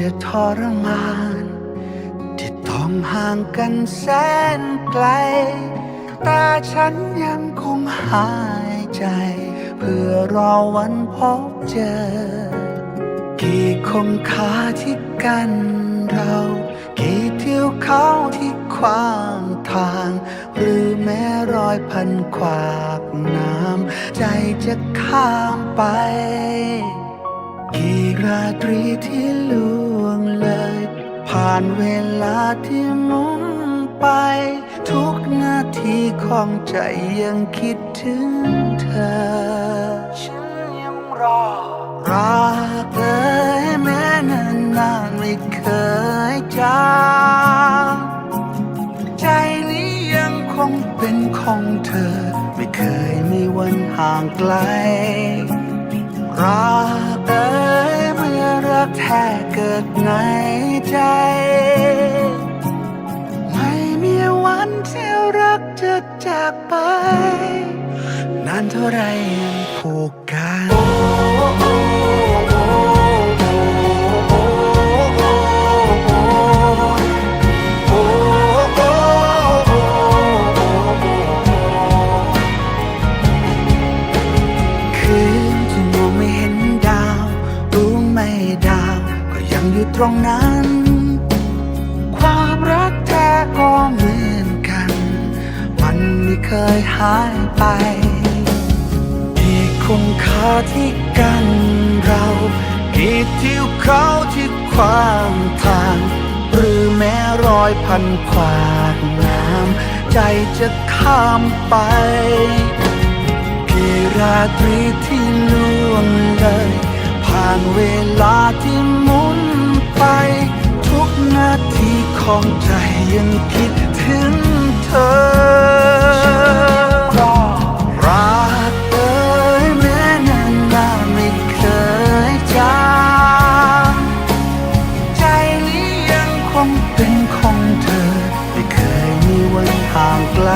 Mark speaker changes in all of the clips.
Speaker 1: จะทรมาน ที่ต้องห่างกันแสนไกล แต่ฉันยังคงหายใจ เพื่อรอวันพบเจอ กี่คงคาที่กันเรา กี่เที่ยวเขาที่ขวางทาง หรือแม้รอยพันขวากน้ำใจจะข้ามไป กี่ราตรีที่ล่วงเลย ผ่านเวลาที่หมุนไป ทุกนาทีของใจยังคิดถึงเธอ ฉันยังรอ รักเอ่ยแม้นานนานไม่เคยจางใจนี้ยังคงเป็นของเธอ ไม่เคยมีวันห่างไกล รักเอ่ยเมื่อ รักแท้เกิดในใจ ไม่มีวันที่รักจะจากไป นานเท่าไรยังผูกกัน รงนั้น ความรักแท้ก็เหมือนกัน มันไม่เคยหายไปกี่คุณค่าที่กันเรากี่ทิวเขาที่ขวางทาง หรือแม้รอยพันขวากน้ำใจจะข้ามไปกี่ราตรีที่ล่วงเลย ผ่านเวลาที่ ของใจยังคิดถึงเธอ รักเอ่ยแม้นานนาไม่เคยจางใจนี้ยังคงเป็นของเธอ ไม่เคยมีวันห่างไกล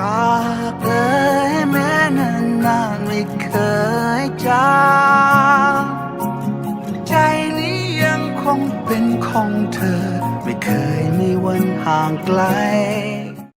Speaker 1: รักเอ่ยแม้นานนานไม่เคยจางใจนี้ยังคงเป็นของเธอ ไม่เคยมีวันห่างไกล